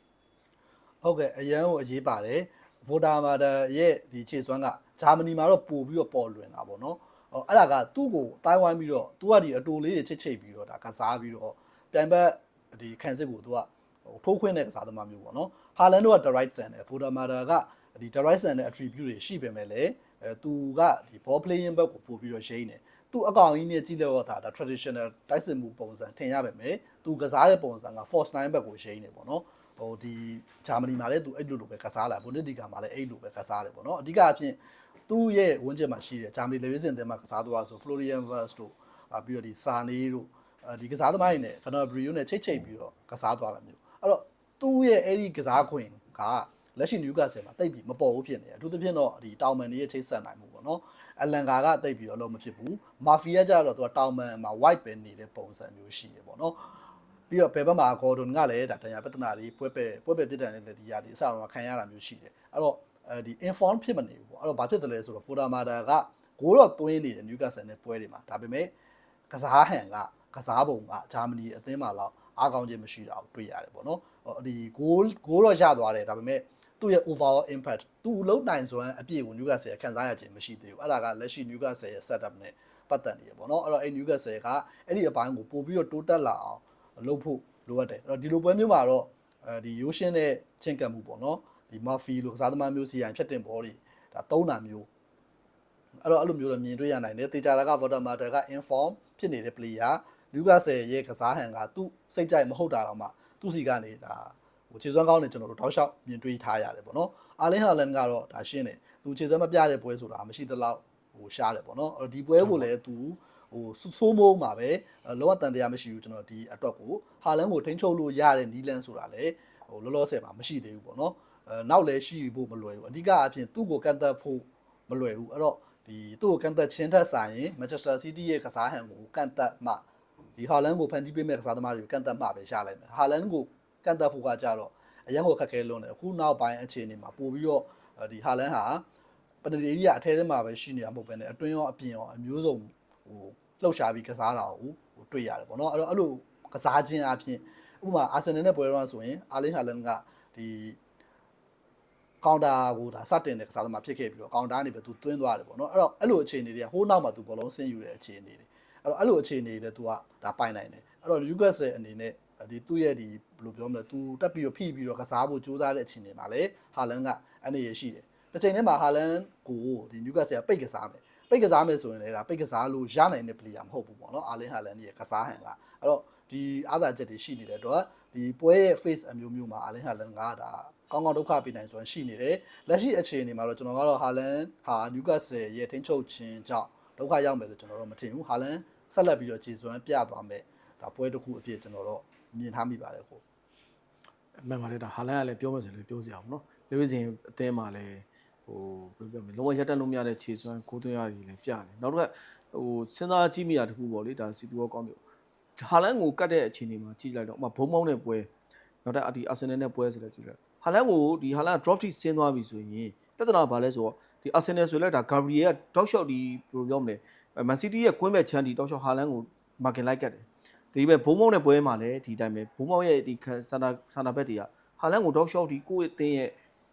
ဟုတ်ကဲ့အရန်ကိုအရေးပါတယ်ဗိုဒါမာတာရဲ့ဒီခြေစွမ်းကဂျာမနီမှာတော့ပို့ပြီးတော့ပေါ်လွင်တာပေါ့နော်ဟောအဲ့ဒါကသူ့ကိုတိုင်းဝိုင်းပြီးတော့သူကဒီအတူလေးတွေချစ်ချိတ်ပြီးတော့ဒါကစားပြီးတော့ပြိုင်ဘက်ဒီခန်းစစ်ကိုသူကဟိုထိုးခွင်းတဲ့ကစားသမားမျိုးပေါ့နော်ဟာလန်တို့က the right center ဗိုဒါမာတာကဒီ the right center attribute တွေရှိပေမဲ့လည်းအဲသူကဒီ ball playing ဘက်ကိုပို့ပြီးတော့ရိမ့်တယ် သူ့အကောင်ကြီးနဲ့ကြည့်လို့တာဒါ traditional တိုက်စစ်မှုပုံစံထင်ရပါမယ်သူကစားတဲ့ပုံစံက force 9ဘက်ကိုရိမ့်နေပေါ့နော်ဟိုဒီဂျာမနီမှာလည်းသူအဲ့လိုလိုပဲကစားလာဘွန်ဒစ်ဒီကာမှာလည်းအဲ့လိုပဲကစားတယ်ပေါ့နော်အဓိကအဖြစ်သူ့ရဲ့ဝန်းကျင်မှာရှိတဲ့ဂျာမနီလေဝင်းစင်တဲမှာကစားသွားဆို Florian Wirtz တို့ပြီးတော့ဒီစာနေတို့ဒီကစားသမားတွေနဲ့ Gnabry တို့နဲ့ချိတ်ချိတ်ပြီးတော့ကစားသွားတာမျိုးအဲ့တော့သူ့ရဲ့အဲ့ဒီကစားခွင်ကလက်ရှိနယူကာဆယ်မှာတိတ်ပြီးမပေါ်ဘူးဖြစ်နေတယ်အထူးသဖြင့်တော့ဒီတောင်မန်တွေရဲ့ချိတ်ဆက်နိုင်မှု ပေါ့နော်အလန်ကာကတိတ်ပြီးတော့လုံးမဖြစ်ဘူးမာဖီယာကျတော့သူကတောင်မန်မှာ white ပဲနေတဲ့ပုံစံမျိုးရှိတယ်ပေါ့နော်ပြီးတော့ဘယ်ဘက်မှာဂေါ်ဒွန်ကလည်းဒါတရားပြဿနာတွေပွဲပဲပွဲပဲပြစ်ဒဏ်နဲ့ဒီရာဒီအစတော့ခံရတာမျိုးရှိတယ်အဲ့တော့အဲဒီ inform ဖြစ်မနေဘူးပေါ့အဲ့တော့ဘာဖြစ်တယ်လဲဆိုတော့ Foda Mata ကဂိုးတော့သွင်းနေတယ် Newcastle နဲ့ပွဲတွေမှာဒါပေမဲ့ကစားဟန်ကကစားပုံကဂျာမနီအသင်းမှာတော့အားကောင်းခြင်းမရှိတာကိုတွေ့ရတယ်ပေါ့နော်ဟိုဒီဂိုးဂိုးတော့ရသွားတယ်ဒါပေမဲ့ သူ့ရဲ့ overall impact သူ့လုံးနိုင်စွမ်းအပြည့်ကို Newcastle ခံစားရခြင်းမရှိသေးဘူးအဲ့ဒါကလက်ရှိ Newcastle ရဲ့ setup နဲ့ပတ်သက်နေရပေါ့နော်အဲ့တော့အဲ့ Newcastle ကအဲ့ဒီအပိုင်းကိုပို့ပြီးတော့တိုးတက်လာအောင်လုပ်ဖို့လိုအပ်တယ်အဲ့တော့ဒီလိုပွဲမျိုးမှာတော့အဲဒီရိုးရှင်းတဲ့ချင်းကပ်မှုပေါ့နော်ဒီ Murphy လို့ကစားသမားမျိုးစီရင်ဖြတ်တင်ဘောတွေဒါသုံးတာမျိုးအဲ့တော့အဲ့လိုမျိုးတော့မြင်တွေ့ရနိုင်တယ်တေချာလာက Voter Matter က inform ဖြစ်နေတဲ့ player Newcastle ရဲ့ကစားဟန်ကသူ့စိတ်ကြိုက်မဟုတ်တာတော့မှသူ့စီကနေဒါ ဟိုခြေစွမ်းကောင်းနေကျွန်တော်တို့တောက်လျှောက်မြင်တွေ့ထားရတယ်ပေါ့နော်အာလင်ဟာလန်ကတော့ဒါရှင်းတယ်သူခြေစွမ်းမပြတဲ့ပွဲဆိုတာမရှိသလောက်ဟိုရှားတယ်ပေါ့နော်အဲ့တော့ဒီပွဲကိုလည်းသူဟိုဆိုးမိုးမှာပဲလောကတန်တရားမရှိဘူးကျွန်တော်ဒီအတွက်ကိုဟာလန်ကိုထိန်းချုပ်လို့ရတဲ့နီလန်ဆိုတာလေဟိုလောလောဆယ်မှာမရှိသေးဘူးပေါ့နော်အဲနောက်လည်းရှိဖို့မလွယ်ဘူးအဓိကအဖြစ်သူ့ကိုကန့်သက်ဖို့မလွယ်ဘူးအဲ့တော့ဒီသူ့ကိုကန်သက်ချင်းထက်ဆိုင်ရင် Manchester City ရဲ့ကစားဟန်ကိုကန်သက်မှဒီဟာလန်ကိုဖန်တီးပေးမဲ့ကစားသမားတွေကိုကန်သက်မှပဲရှာလိုက်မယ်ဟာလန်ကို ကန်သက်ဖို့ကကြတော့အရင်ကခက်ခဲလွန်းတယ်အခုနောက်ပိုင်းအခြေအနေမှာပို့ပြီးတော့ဒီဟာလန်ဟာပနဒီရီကအထဲထဲမှာပဲရှိနေတာမဟုတ်ဘဲねအတွင်းရောအပြင်ရောအမျိုးစုံဟိုလှုပ်ရှားပြီးကစားတာကိုဟိုတွေ့ရတယ်ပေါ့နော်အဲ့တော့အဲ့လိုကစားခြင်းအပြင်ဥပမာအာဆင်နယ်နဲ့ပွဲတော့ဆိုရင်အာလင်းဟာလန်ကဒီကောင်တာကိုဒါစတင်တဲ့ကစားသမားဖြစ်ခဲ့ပြီးတော့ကောင်တာကနေပဲသူသွင်းသွားတယ်ပေါ့နော်အဲ့တော့အဲ့လိုအခြေအနေတွေကဟိုးနောက်မှာသူဘောလုံးဆင်းယူတဲ့အခြေအနေတွေအဲ့တော့အဲ့လိုအခြေအနေတွေသူကဒါပိုင်နိုင်တယ်အဲ့တော့ယူကတ်ဆယ်အနေနဲ့ဒီသူ့ရဲ့ဒီဘ ယ်လိုပြောမလဲသူတက်ပြီးတော့ဖိပြီးတော့ကစားဖို့ကြိုးစားတဲ့အခြေအနေမှာလေဟာလန်ကအနေရရှိတယ်တစ်ချိန်တည်းမှာဟာလန်ကိုဒီယူကတ်ဆယ်ကပိတ်ကစားမယ်ပိတ်ကစားမယ်ဆိုရင်လည်းဒါပိတ်ကစားလို့ရနိုင်တဲ့ player မဟုတ်ဘူးပေါ့နော်အာလင်ဟာလန်ရဲ့ကစားဟန်ကအဲ့တော့ဒီအားသာချက်တွေရှိနေတဲ့အတွက်ဒီပွဲရဲ့ face အမျိုးမျိုးမှာအာလင်ဟာလန်ကဒါကောင်းကောင်းဒုက္ခပေးနိုင်စွမ်းရှိနေတယ်လက်ရှိအခြေအနေမှာတော့ကျွန်တော်ကတော့ဟာလန်ဟာနျူကတ်ဆယ်ရဲ့ထိန်းချုပ်ခြင်းကြောင့်ဒုက္ခရောက်မယ်လို့ကျွန်တော်တို့မထင်ဘူးဟာလန်ဆက်လက်ပြီးတော့ခြေစွမ်းပြသွားမယ်ဒါပွဲတစ်ခုအဖြစ်ကျွန်တော်တို့မြင်ထားမိပါတယ်ကို အမှန်ပါတယ်ဒါဟာလန်ကလည်းပြောမှဆိုလည်းပြောစရာအောင်နော်လေဝိစင်အသင်းမှာလည်းဟိုဘယ်လိုပြောမလဲလုံးဝရက်တက်လို့မရတဲ့ခြေစွမ်းကိုသွင်းရည်လည်းပြတယ်နောက်တစ်ခါဟိုစဉ်းစားကြည့်မိတာတခုပေါ့လေဒါစီတူရောကောင်းပြီဟာလန်ကိုကတ်တဲ့အခြေအနေမှာကြည့်လိုက်တော့ဥပမာဘုံမောင်းတဲ့ပွဲနောက်တဲ့ဒီအာဆင်နယ်နဲ့ပွဲဆိုလည်းကြည့်လိုက်ဟာလန်ကိုဒီဟာလန် drop ထိဆင်းသွားပြီဆိုရင်ပြဿနာဘာလဲဆိုတော့ဒီအာဆင်နယ်ဆိုလည်းဒါဂါဘရီယယ်ကတောက်လျှောက်ဒီဘယ်လိုပြောမလဲမန်စီးတီးရဲ့ကွင်းမဲ့ချမ်းဒီတောက်လျှောက်ဟာလန်ကိုမာကင်လိုက်ကတ်တယ် ဒီပဲဘုံမောင်းတဲ့ပွဲမှာလည်းဒီတိုင်းပဲဘုံမောင်းရဲ့ဒီဆန္ဒဆန္ဒဘက်တွေကဟာလန်ကိုတောက်လျှောက်ဒီကိုယ့်အသင်းရဲ့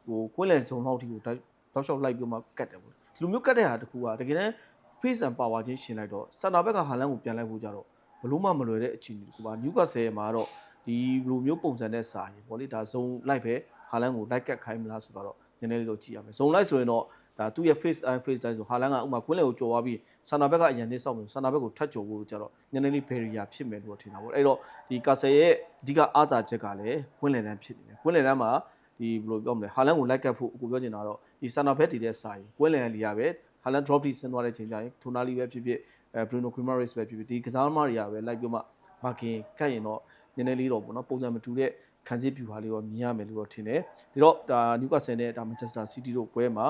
ဟိုကွင်းလယ်စုံလောက်ဒီကိုတောက်လျှောက်လိုက်ပြီးမှကတ်တယ်ပေါ့ဒီလိုမျိုးကတ်တဲ့ဟာတခုကတကယ်တမ်း face and power ချင်းရှင်လိုက်တော့ဆန္ဒဘက်ကဟာလန်ကိုပြန်လိုက်ဖို့ကြတော့ဘလို့မှမလွယ်တဲ့အခြေအနေတခုပါနျူကာဆယ်မှာတော့ဒီလိုမျိုးပုံစံနဲ့စာရင်ပေါ့လေဒါဇုံလိုက်ပဲဟာလန်ကိုလိုက်ကတ်ခိုင်းမလားဆိုတော့နည်းနည်းလေးတော့ကြည့်ရမယ်ဇုံလိုက်ဆိုရင်တော့ ဒါသူ့ရဲ့ face and face တိုင်းဆိုဟာလန်ကဥမာကွင်းလယ်ကိုကြော်သွားပြီးဆန္ဒဘက်ကအရင်သေးစောက်မယ်ဆန္ဒဘက်ကိုထတ်ကြော်ဖို့ကြတော့နည်းနည်းလေး barrier ဖြစ်မယ်လို့ထင်တာပေါ့အဲ့တော့ဒီကာဆယ်ရဲ့အဓိကအားသာချက်ကလည်းကွင်းလယ်တန်းဖြစ်နေတယ်ကွင်းလယ်တန်းမှာဒီဘယ်လိုပြောမလဲဟာလန်ကိုလိုက်ကတ်ဖို့အခုပြောချင်တာတော့ဒီဆန္ဒဘက်တည်တဲ့စာရင်ကွင်းလယ်လီရပဲဟာလန် drop ထိဆင်းသွားတဲ့ချိန်ကျရင်ထိုနာလီပဲဖြစ်ဖြစ်အဲ Bruno Guimaraes ပဲဖြစ်ဖြစ်ဒီကစားသမားတွေကပဲလိုက်ပြီးမှ marking ကတ်ရင်တော့နည်းနည်းလေးတော့ပေါ့နော်ပုံစံမတူတဲ့ခံစစ်ပြူဟာလေးတော့မြင်ရမယ်လို့တော့ထင်တယ်ဒီတော့ဒါ Newcastle နဲ့ဒါ Manchester City တို့ပွဲမှာ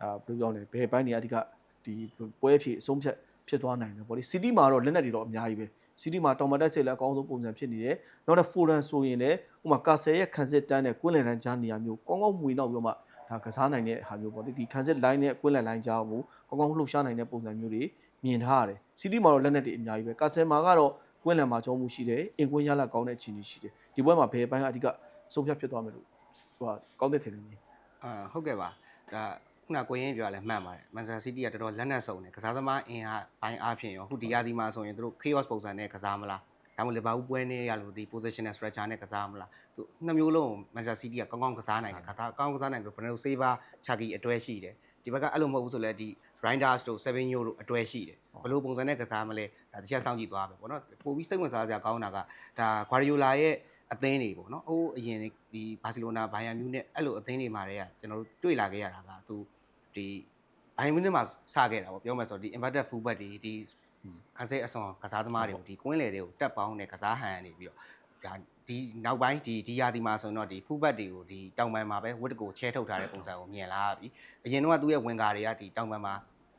ဒါဘယ်လိုပြောလဲဘယ်ပိုင်းနေအဓိကဒီပွဲအဖြစ်အဆုံးဖြတ်ဖြစ်သွားနိုင်တယ်ပေါ့လေ City မှာတော့လက်နက်တွေတော့အများကြီးပဲ City မှာတောင်မတက်ဆေးလည်းအကောင်းဆုံးပုံစံဖြစ်နေတယ်နောက်တော့ Foden ဆိုရင်လည်းဥပမာ Castle ရဲ့ခံစစ်တန်းနဲ့ကွင်းလယ်တန်းကြားနေရာမျိုးကောင်းကောင်းမွေနောက်ပြီးတော့မှဒါကစားနိုင်တဲ့ဟာမျိုးပေါ့လေဒီခံစစ် line နဲ့ကွင်းလယ် line ကြားကိုကောင်းကောင်းလှုပ်ရှားနိုင်တဲ့ပုံစံမျိုးတွေမြင်ထားရတယ် City မှာတော့လက်နက်တွေအများကြီးပဲ Castle မှာကတော့ကွင်းလယ်မှာကြောမှုရှိတယ်အင်ကွင်းရလာကောင်းတဲ့အခြေအနေရှိတယ်ဒီပွဲမှာဘယ်အပိုင်းကအဓိကဆုံးဖြတ်ဖြစ်သွားမယ်လို့ဟိုကောင်းတဲ့ထင်တယ်မြင်အာဟုတ်ကဲ့ပါဒါ ခုနကိုရင်းပြောရလဲမှန်ပါတယ်မန်ချက်စီးတီးကတော်တော်လက်နက်စုံတယ်ကစားသမားအင်အားဘိုင်းအားဖြင့်ရောအခုဒီယာဒီမှာဆိုရင်တို့ chaos ပုံစံနဲ့ကစားမလားဒါမှမဟုတ်လီဗာပူးပွဲနေရလို့ဒီ positional structure နဲ့ကစားမလားသူနှစ်မျိုးလုံးမန်ချက်စီးတီးကကောင်းကောင်းကစားနိုင်တယ်ကစားကောင်းကစားနိုင်တယ်ဘယ်လို saver ချာကီအတွဲရှိတယ်ဒီဘက်ကအဲ့လိုမဟုတ်ဘူးဆိုလဲဒီ grinders တို့7 euro တို့အတွဲရှိတယ်ဘယ်လိုပုံစံနဲ့ကစားမလဲဒါတစ်ချက်စောင့်ကြည့်သွားပဲပေါ့နော်ပို့ပြီးစိတ်ဝင်စားစရာကောင်းတာကဒါ Guardiola ရဲ့အသင်းတွေပေါ့နော်။အိုးအရင်ဒီဘာစီလိုနာဘိုင်ယန်မြူးနဲ့အဲ့လိုအသင်းတွေမှာတည်းကကျွန်တော်တို့တွေ့လာခဲ့ရတာကသူ ဒီဘိုင်ယန်မြူးနဲ့မှာစခဲ့တာပေါ့ပြောမယ်ဆိုတော့ဒီ inverted fullback တွေဒီအစိအဆွန်ကစားသမားတွေကိုဒီကွင်းလေတွေကိုတက်ပေါင်းတဲ့ကစားဟန်နေပြီးတော့ဒါဒီနောက်ပိုင်းဒီဒီယာဒီမှာဆိုတော့ဒီ fullback တွေကိုဒီတောင်ပန်မှာပဲဝတ်တကိုချဲထုတ်ထားတဲ့ပုံစံကိုမြင်လာပြီ။အရင်တော့သူ့ရဲ့ဝင်ကာတွေကဒီတောင်ပန်မှာ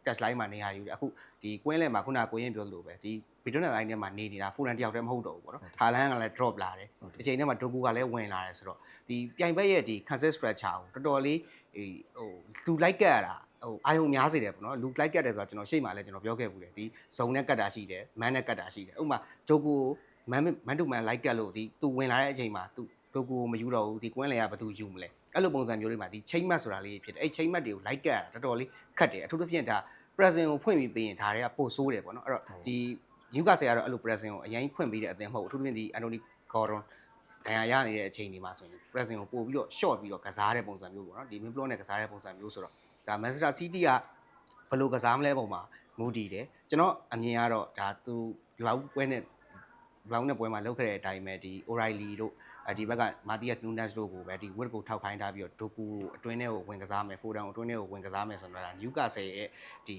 test line မှာနေရာယူတယ်အခုဒီကွင်းလယ်မှာခုနကကိုရင်ပြောလို့ပဲဒီ bidon line ထဲမှာနေနေတာဖူရန်တယောက်တည်းမဟုတ်တော့ဘူးပေါ့နော်ဟာလန်ကလည်း drop လာတယ်ဒီချိန်ထဲမှာဒိုကူကလည်းဝင်လာတယ်ဆိုတော့ဒီပြိုင်ဘက်ရဲ့ဒီ cancel structure ကိုတော်တော်လေး ဟိဟိုလူလိုက်ကတ်ရတာဟိုအာယုံများစေတယ်ပေါ့နော်လူလိုက်ကတ်တယ်ဆိုတော့ကျွန်တော်ရှေ့မှာလည်းကျွန်တော်ပြောခဲ့ဘူးလေဒီဇုံနဲ့ကတ်တာရှိတယ်မန်နဲ့ကတ်တာရှိတယ်ဥပမာဒိုကူမန်မန်တူမန်လိုက်ကတ်လို့ဒီသူဝင်လာတဲ့အချိန်မှာသူဒိုကူကိုမယူတော့ဘူးဒီကွင်းလေကဘသူယူမလဲအဲ့လိုပုံစံမျိုးလေးမှာဒီ chain mat ဆိုတာလေးဖြစ်တယ်အဲ့ chain mat တွေကို like ကတ်ရတာတော်တော်လေးခတ်တယ်အထူးသဖြင့်ဒါ present ကိုဖွင့်ပြီးပေးရင်ဒါတွေကပို့ဆိုးတယ်ပေါ့နော်အဲ့တော့ဒီယူကဆယ်ကတော့အဲ့လို present ကိုအရင်ဖွင့်ပေးတဲ့အသင်းမဟုတ်ဘူးအထူးသဖြင့်ဒီ Anthony Gordon ဒဏ်ရာရနေတဲ့အချိန်ဒီမှာဆိုရင် present ကိုပို့ပြီးတော့ short ပြီးတော့ကစားတဲ့ပုံစံမျိုးပေါ့နော်ဒီ mid block နဲ့ကစားတဲ့ပုံစံမျိုးဆိုတော့ဒါ Manchester City ကဘယ်လိုကစားမလဲပုံမှာမူတည်တယ်ကျွန်တော်အမြင်ကတော့ဒါသူဒီလောက်ပွဲနဲ့ဒီလောက်နဲ့ပွဲမှာလောက်ခဲ့တဲ့အတိုင်းပဲဒီ O'Reilly တို့အဲဒီဘက်က Matias Nunes တို့ကိုပဲဒီ win ကိုထောက်ခိုင်းထားပြီးတော့ဒိုကူအတွင်းထဲကိုဝင်ကစားမယ် Foden အတွင်းထဲကိုဝင်ကစားမယ်ဆိုတော့ဒါ Newcastle ရဲ့ဒီ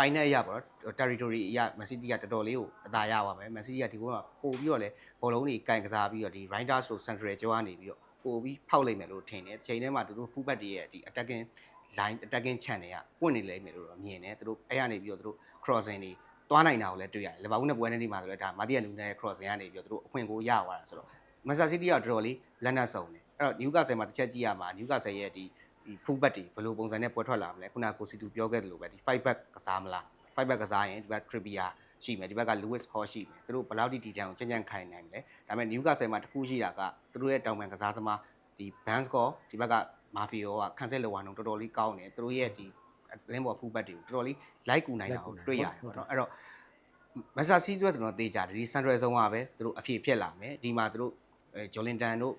ပိုင်နဲ့အရပေါ့နော် territory အရ Man City ကတော်တော်လေးကိုအသာရပါမယ် Man City ကဒီဘက်ကပို့ပြီးတော့လဲဘောလုံးတွေကင်ကစားပြီးတော့ဒီ Riders လို့ Central ကျောင်းကနေပြီးတော့ပို့ပြီးဖောက်လိုက်မယ်လို့ထင်တယ်ချိန်ထဲမှာသူတို့ fullback တွေရဲ့ဒီ attacking line attacking channel ကပွင့်နေလိမ့်မယ်လို့တော့မြင်တယ်သူတို့အဲ့ရနေပြီးတော့သူတို့ crossing တွေသွားနိုင်တာကိုလည်းတွေ့ရတယ်လီဗာပူးနဲ့ပွဲနေဒီမှာဆိုလည်းဒါမာတီယာနူနဲ့ crossing ကနေပြီးတော့သူတို့အခွင့်ကိုရသွားတာဆိုတော့ Manchester City ကတော်တော်လေးလက်နက်စုံတယ်အဲ့တော့ Newcastle မှာတစ်ချက်ကြည့်ရမှာ Newcastle ရဲ့ဒီ ဒီ full back တွေဘယ်လိုပုံစံနဲ့ပွဲထွက်လာမလဲခုနကကိုစီတူပြောခဲ့တယ်လို့ပဲဒီ5 back ကစားမလား5 back ကစားရင်ဒီဘက် Trippier ရှိမယ်ဒီဘက်က Lewis Hall ရှိမယ်သူတို့ဘယ်လောက်ထိဒီတန်းကိုကြံ့ကြံ့ခိုင်နိုင်မလဲဒါပေမဲ့ Newcastle မှာတစ်ခုရှိတာကသူတို့ရဲ့တောင်ပန်ကစားသမားဒီ Bansko ဒီဘက်က Mafia ကခန်းဆက်လောအောင်တော်တော်လေးကောင်းတယ်သူတို့ရဲ့ဒီလင်းဘော် full back တွေကိုတော်တော်လေး like ကူနိုင်တာကိုတွေ့ရတယ်ပေါ့နော်အဲ့တော့မက်ဆာစီတို့ကျွန်တော်တေးကြတယ်ဒီ central zone ကပဲသူတို့အဖြစ်ဖြစ်လာမယ်ဒီမှာသူတို့အဲဂျော်လင်တန်တို့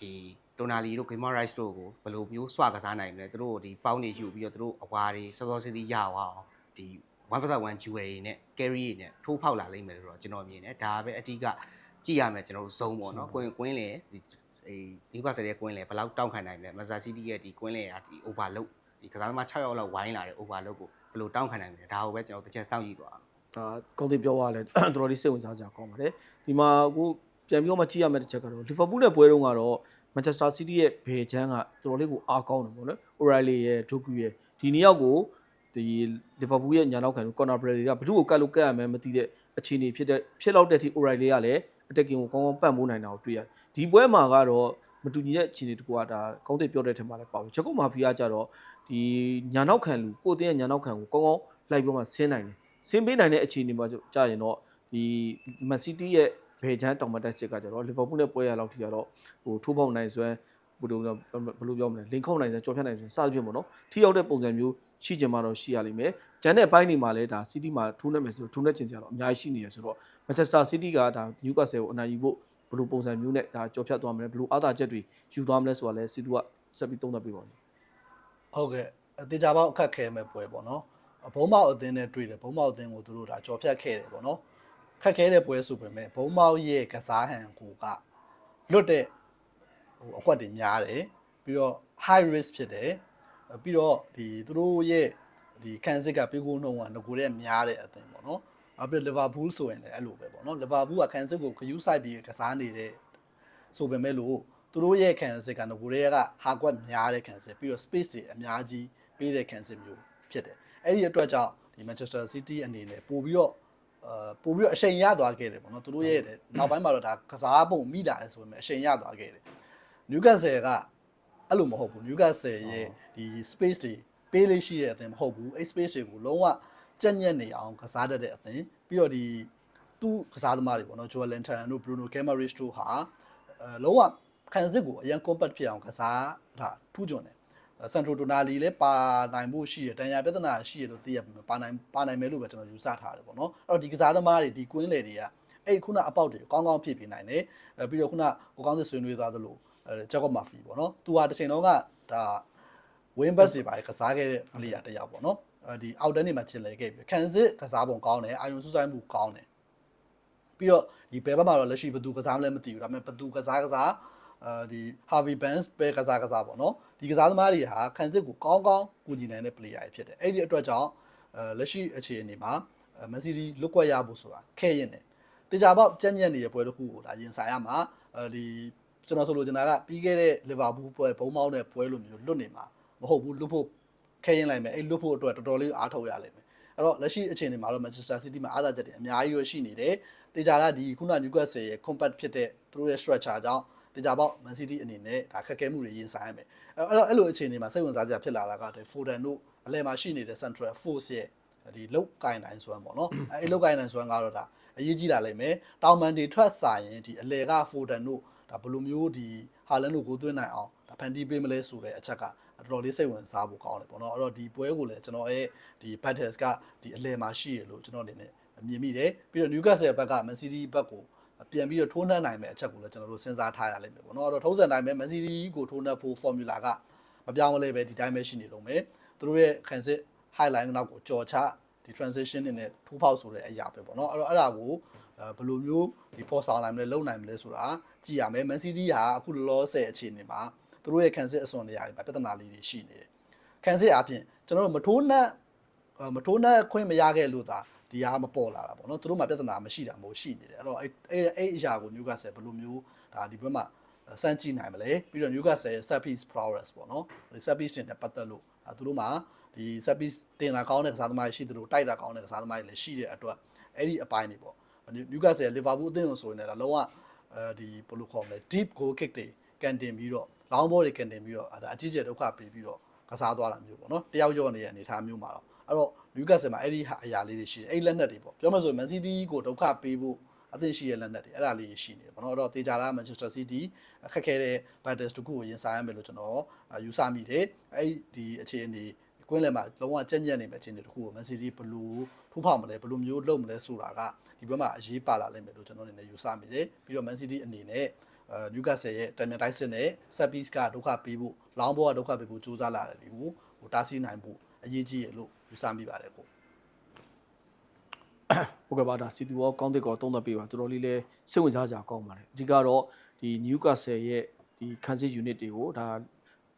ဒီ တိုနာလီတို့ဂိမ်းမရိုက်စ်တို့ကိုဘယ်လိုမျိုးစွာကစားနိုင်မလဲသူတို့ကိုဒီဖောင်းနေယူပြီးတော့သူတို့အဝါတွေစောစောစီးစီးရအောင်ဒီ1 jewel တွေနဲ့ carry တွေနဲ့ထိုးဖောက်လာလိမ့်မယ်လို့တော့ကျွန်တော်မြင်တယ်ဒါပဲအတိကကြည့်ရမယ်ကျွန်တော်တို့ zone ပေါ့နော်ကွင်းကွင်းလေဒီအေးဒီကစားတဲ့ကွင်းလေဘယ်လောက်တောင်းခံနိုင်မလဲမက်ဆာစီးတီးရဲ့ဒီကွင်းလေကဒီ overload ဒီကစားသမား6ယောက်လောက်ဝိုင်းလာတဲ့ overload ကိုဘယ်လိုတောင်းခံနိုင်မလဲဒါကိုပဲကျွန်တော်တစ်ချက်စောင့်ကြည့်သွားအောင်ဒါကောင်းတဲ့ပြောရလဲတော်တော်လေးစိတ်ဝင်စားကြကောင်းပါတယ်ဒီမှာအခု ပြန်ပြီးတော့မှကြည့်ရမယ့်တစ်ချက်ကတော့လီဗာပူးနဲ့ပွဲတုန်းကတော့မန်ချက်စတာစီးတီးရဲ့ဘေချမ်းကတော်တော်လေးကိုအားကောင်းတယ်ပေါ့နော်အိုရိုင်လီရဲ့ဒိုကူရဲ့ဒီနှစ်ယောက်ကိုဒီလီဗာပူးရဲ့ညာနောက်ခံကော်နာဘရယ်ကဘယ်သူ့ကိုကတ်လို့ကတ်ရမယ်မသိတဲ့အခြေအနေဖြစ်တဲ့ဖြစ်လောက်တဲ့အထိအိုရိုင်လီကလည်းအတက်ကင်ကိုကောင်းကောင်းပံ့ပိုးနိုင်တာကိုတွေ့ရတယ်ဒီပွဲမှာကတော့မတူညီတဲ့အခြေအနေတကူကဒါကောင်းတဲ့ပြောတဲ့ထက်မှလည်းပေါ့ချက်ကုတ်မာဖီယာကြတော့ဒီညာနောက်ခံလူကိုတင်းရဲ့ညာနောက်ခံကိုကောင်းကောင်းလိုက်ပြီးမှဆင်းနိုင်တယ်ဆင်းပေးနိုင်တဲ့အခြေအနေမှာကြာရင်တော့ဒီမန်စီးတီးရဲ့ ဘယ်ချမ်းတောင်မတက်စစ်ကကြတော့လီဗာပူးနဲ့ပွဲရလောက်ထိကတော့ဟိုထိုးပေါက်နိုင်စွမ်းဘယ်လိုလဲဘယ်လိုပြောမလဲလင်ခုတ်နိုင်စွမ်းကြော်ဖြတ်နိုင်စွမ်းစသဖြင့်ပေါ့နော်ထိရောက်တဲ့ပုံစံမျိုးရှိကြမှာတော့ရှိရလိမ့်မယ်ဂျန်တဲ့ဘိုင်းနေမှာလဲဒါစီးတီးမှာထိုးနေမယ်ဆိုတော့ထိုးနေချင်ကြတော့အများကြီးရှိနေရဆိုတော့မန်ချက်စတာစီးတီးကဒါနျူကာဆယ်ကိုအနိုင်ယူဖို့ဘယ်လိုပုံစံမျိုးနဲ့ဒါကြော်ဖြတ်သွားမလဲဘယ်လိုအားသာချက်တွေယူသွားမလဲဆိုတာလဲစီးတူကဆက်ပြီးသုံးသပ်ပေးပါဦးဟုတ်ကဲ့အတေချာပေါက်အခက်ခဲမဲ့ပွဲပေါ့နော်ဘုံမောက်အသင်းနဲ့တွေ့တယ်ဘုံမောက်အသင်းကိုသူတို့ဒါကြော်ဖြတ်ခဲ့တယ်ပေါ့နော် ခက်ခဲတဲ့ပွဲဆိုပေမဲ့ဘုံမောက်ရဲ့ကစားဟန်ကိုကလွတ်တဲ့ဟိုအကွက်တွေများတယ်ပြီးတော့ high risk ဖြစ်တယ်ပြီးတော့ဒီသူတို့ရဲ့ဒီကန်စစ်ကပြေကိုနှုံးကငကိုတဲ့များတဲ့အသင်းပေါ့နော်နောက်ပြီးလီဗာပူးဆိုရင်လည်းအဲ့လိုပဲပေါ့နော်လီဗာပူးကကန်စစ်ကိုခယူးဆိုင်ပြီးကစားနေတဲ့ဆိုပေမဲ့လို့သူတို့ရဲ့ခံစစ်ကငကိုရဲကဟာကွက်များတဲ့ခံစစ်ပြီးတော့ space တွေအများကြီးပေးတဲ့ခံစစ်မျိုးဖြစ်တယ်အဲ့ဒီအတွက်ကြောင့်ဒီ Manchester City အနေနဲ့ပို့ပြီးတော့အာ ပို့ပြီးတော့အချိန်ရသွားခဲ့တယ်ပေါ့နော်သူတို့ရဲ့နောက်ပိုင်းမှာတော့ဒါကစားပုံမိလာတယ်ဆိုပေမဲ့အချိန်ရသွားခဲ့တယ် Newcastle ကအဲ့လိုမဟုတ်ဘူး Newcastle ရဲ့ဒီ space တွေပေးလေးရှိတဲ့အသင်းမဟုတ်ဘူးအဲ့ space တွေကိုလုံးဝကြက်ညက်နေအောင်ကစားတတ်တဲ့အသင်းပြီးတော့ဒီသူ့ကစားသမားတွေပေါ့နော် Joel Linton တို့ Bruno Guimaraes တို့ဟာအဲလုံးဝခံစစ်ကိုအရင် compact ဖြစ်အောင်ကစားတာထူးချွန်တယ် စန်ထရိုတိုနာလီလည်းပါနိုင်ဖို့ရှိတယ်တန်ရာပြဿနာရှိရလို့သိရပါမယ်ပါနိုင်ပါနိုင်မယ်လို့ပဲကျွန်တော်ယူဆထားတယ်ပေါ့နော်အဲ့တော့ဒီကစားသမားတွေဒီကွင်းလေတွေကအဲ့ခုနအပေါက်တွေကောင်းကောင်းဖြည့်ပြနိုင်တယ်အဲပြီးတော့ခုနကိုကောင်းစစ်ဆွေးနွေးသွားသလိုအဲဂျက်ကော့မာဖီပေါ့နော်သူဟာတစ်ချိန်လုံးကဒါ win bus တွေပါကစားခဲ့တဲ့ player တစ်ယောက်ပေါ့နော်အဲဒီအောက်တန်းတွေမှာချင်လေခဲ့ပြီခံစစ်ကစားပုံကောင်းတယ်အာယုံစူးစိုက်မှုကောင်းတယ်ပြီးတော့ဒီဘယ်ဘက်မှာတော့လက်ရှိဘသူကစားမလဲမသိဘူးဒါပေမဲ့ဘသူကစားကစား အဲဒီ Harvey Barnes ပဲကစားကစားပေါ့နော်ဒီကစားသမားတွေဟာခံစစ်ကိုကောင်းကောင်းကူညီနိုင်တဲ့ player တွေဖြစ်တယ်အဲ့ဒီအတွက်ကြောင့်အဲလက်ရှိအခြေအနေမှာမန်စီးတီးလွတ်ကွက်ရဖို့ဆိုတာခဲရင်တယ်တေချာပေါက်ကြက်ညက်နေတဲ့ပွဲတစ်ခုကိုဒါရင်ဆိုင်ရမှာအဲဒီကျွန်တော်ဆိုလိုချင်တာကပြီးခဲ့တဲ့လီဗာပူးပွဲဘုံမောင်းတဲ့ပွဲလိုမျိုးလွတ်နေမှာမဟုတ်ဘူးလွတ်ဖို့ခဲရင်လိုက်မယ်အဲ့လွတ်ဖို့အတွက်တော်တော်လေးအားထုတ်ရလိမ့်မယ်အဲ့တော့လက်ရှိအခြေအနေမှာတော့ Manchester City မှာအားသာချက်တွေအများကြီးရရှိနေတယ်တေချာလာဒီခုန Newcastle ရဲ့ compact ဖြစ်တဲ့သူတို့ရဲ့ structure ကြောင့် တေချာပေါက် Man City အနေနဲ့ဒါခက်ခဲမှုတွေရင်ဆိုင်ရမယ်အဲ့တော့အဲ့လိုအခြေအနေမှာစိတ်ဝင်စားစရာဖြစ်လာတာက Foden တို့အလဲမှာရှိနေတဲ့ Central Force ရဲ့ဒီလောက်ကင်နိုင်စွမ်းပေါ့နော်အဲ့လောက်ကိုင်နိုင်စွမ်းကတော့ဒါအရေးကြီးလာလိမ့်မယ်တောင်မန်တွေထွက်စာရင်ဒီအလဲက Foden တို့ဒါဘယ်လိုမျိုးဒီဟာလန်တို့ကိုသွင်းနိုင်အောင်ဒါဖန်တီးပေးမလဲဆိုတဲ့အချက်ကတော်တော်လေးစိတ်ဝင်စားဖို့ကောင်းတယ်ပေါ့နော်အဲ့တော့ဒီပွဲကိုလည်းကျွန်တော်ရဲ့ဒီ Battles ကဒီအလဲမှာရှိရလို့ကျွန်တော်အနေနဲ့မြင်မိတယ်ပြီးတော့ Newcastle ဘက်က Man City ဘက်ကို ပြန်ပြီးတော့ထိုးနှက်နိုင်မယ့်အချက်ကိုလည်းကျွန်တော်တို့စဉ်းစားထားရလိမ့်မယ်ပေါ့နော်အဲ့တော့ထုံးစံတိုင်းပဲ Man City ကိုထိုးနှက်ဖို့ formula ကမပြောင်းမလဲပဲဒီတိုင်းပဲရှိနေတော့မယ်သူတို့ရဲ့ခံစစ် highline နောက်ကိုကြော်ချဒီ transition တွေနဲ့ထိုးဖောက်ဆိုတဲ့အရာပဲပေါ့နော်အဲ့တော့အဲ့ဒါကိုဘယ်လိုမျိုးဒီပေါ်ဆောင်နိုင်မလဲလုံနိုင်မလဲဆိုတာကြည့်ရမယ် Man City ဟာအခုလောလောဆယ်အခြေအနေမှာသူတို့ရဲ့ခံစစ်အစွန်နေရာတွေမှာပြဿနာလေးတွေရှိနေတယ်ခံစစ်အပြင်ကျွန်တော်တို့မထိုးနှက်မထိုးနှက်ခွင့်မရခဲ့လို့သာ ဒီဟာမပေါ်လာတာပေါ့နော်သူတို့မှာပြဿနာမရှိတာမဟုတ်ရှိနေတယ်အဲ့တော့အဲ့အဲ့အဲ့အရာကို Newcastle ဘယ်လိုမျိုးဒါဒီဘက်မှာစမ်းကြည့်နိုင်မလဲပြီးတော့ Newcastle ရဲ့ set piece prowess ပေါ့နော်ဒီ set piece တွေနဲ့ပတ်သက်လို့အဲသူတို့မှာဒီ set piece တင်တာကောင်းတဲ့ကစားသမားတွေရှိသလိုတိုက်တာကောင်းတဲ့ကစားသမားတွေလည်းရှိတဲ့အတွက်အဲ့ဒီအပိုင်းတွေပေါ့နျူကာဆယ်လီဗာပူးအသင်းကိုဆိုရင်လည်းဒါလုံးဝအဲဒီဘယ်လိုခေါ်မလဲ deep goal kick တွေကန်တင်ပြီးတော့ long ball တွေကန်တင်ပြီးတော့အဲဒါအကြီးကျယ်ဒုက္ခပေးပြီးတော့ကစားသွားတာမျိုးပေါ့နော်တယောက်ရော့နေတဲ့အနေအထားမျိုးမှာတော့အဲ့တော့ နျူကာဆယ်မှာအဲ့ဒီဟာအရာလေးတွေရှိတယ်အဲ့ဒီလက်နက်တွေပေါ့ပြောမှဆိုရင် Man City ကိုဒုက္ခပေးဖို့အသင့်ရှိရဲ့လက်နက်တွေအဲ့ဒါလေးရှိနေတယ်ပေါ့နော်အဲ့တော့တေချာလာ Manchester City အခက်ခဲတဲ့ battles တခုကိုရင်ဆိုင်ရမယ်လို့ကျွန်တော်ယူဆမိတယ်အဲ့ဒီအခြေအနေကွင်းလယ်မှာလုံးဝကြက်ညက်နေမယ့်အခြေအနေတခုကို Man City ဘယ်လိုထူးဖောက်မလဲဘယ်လိုမျိုးလုပ်မလဲဆိုတာကဒီဘက်မှာအရေးပါလာလိမ့်မယ်လို့ကျွန်တော်အနေနဲ့ယူဆမိတယ်ပြီးတော့ Man City အနေနဲ့အဲနျူကာဆယ်ရဲ့တန်မြန်တိုက်စစ်နဲ့ set piece ကဒုက္ခပေးဖို့လောင်းဘောကဒုက္ခပေးဖို့စူးစမ်းလာတယ်ဒီကိုဟိုတားဆီးနိုင်ဖို့အရေးကြီးရလို့ ယူဆမိပါတယ်ကို ဟုတ်ကဲ့ပါဒါစီတူရောကောင်းတဲ့ကောသုံးသက်ပေးပါတော်တော်လေးလဲစိတ်ဝင်စားကြကောင်းပါတယ်အဓိကတော့ဒီ Newcastle ရဲ့ဒီခန်းစစ် unit တွေကိုဒါ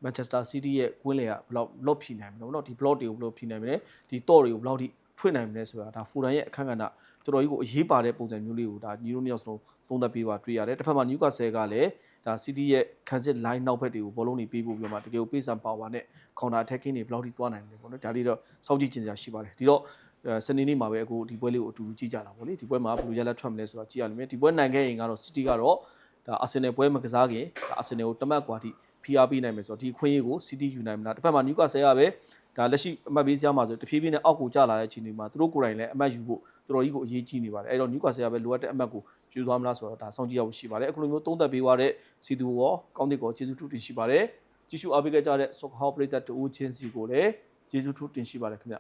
Manchester City ရဲ့ကွင်းလေကဘယ်လောက်လော့ဖြီနိုင်မလဲเนาะဒီ block တွေကိုဘယ်လိုဖြီနိုင်မလဲဒီ top တွေကိုဘယ်လောက်ထိဖွင့်နိုင်မလဲဆိုတာဒါဖူဒန်ရဲ့အခန်းကဏ္ဍ တော်တော်ကြီးကိုအရေးပါတဲ့ပုံစံမျိုးလေးကိုဒါညီတို့နှစ်ယောက်စလုံးသုံးသက်ပေးပါတွေ့ရတယ်တစ်ဖက်မှာ Newcastle ကလည်းဒါ City ရဲ့ခန်းစစ် line နောက်ဘက်တွေကိုဘောလုံးတွေပေးဖို့ပြောမှာတကယ်ကို pace and power နဲ့ counter attacking တွေဘယ်လောက်ထိသွားနိုင်မလဲပေါ့နော်ဒါလေးတော့စောင့်ကြည့်ကျင်စရာရှိပါတယ်ဒီတော့အဲစနေနေ့မှာပဲအခုဒီပွဲလေးကိုအတူတူကြည့်ကြတာပေါ့လေဒီပွဲမှာဘယ်လိုရလဒ်ထွက်မလဲဆိုတော့ကြည့်ရလိမ့်မယ်ဒီပွဲနိုင်ခဲ့ရင်ကတော့ City ကတော့ဒါအာဆင်နယ်ပွဲမကစားခင်ဒါအာဆင်နယ်ကိုတမတ်ကွာထိဖိအားပေးနိုင်မယ်ဆိုတော့ဒီခွင့်ရေးကို City ယူနိုင်မလားတစ်ဖက်မှာ Newcastle ကပဲ ဒါလက်ရှိအမှတ်ပေးစရာမှာဆိုတဖြည်းဖြည်းနဲ့အောက်ကိုကျလာတဲ့အချိန်တွေမှာသူတို့ကိုယ်တိုင်လည်းအမှတ်ယူဖို့တော်တော်ကြီးကိုအရေးကြီးနေပါတယ်အဲ့တော့ Newcastle ကပဲလိုအပ်တဲ့အမှတ်ကိုယူသွားမလားဆိုတော့ဒါစောင့်ကြည့်ရဖို့ရှိပါတယ်အခုလိုမျိုးသုံးသက်ပေးသွားတဲ့စီတူရောကောင်းတဲ့ကောကျေးဇူးထူးတင်ရှိပါတယ်ကြည့်ရှုအားပေးကြတဲ့ Soccer Hall ပရိသတ်တူချင်းစီကိုလည်းကျေးဇူးထူးတင်ရှိပါတယ်ခင်ဗျ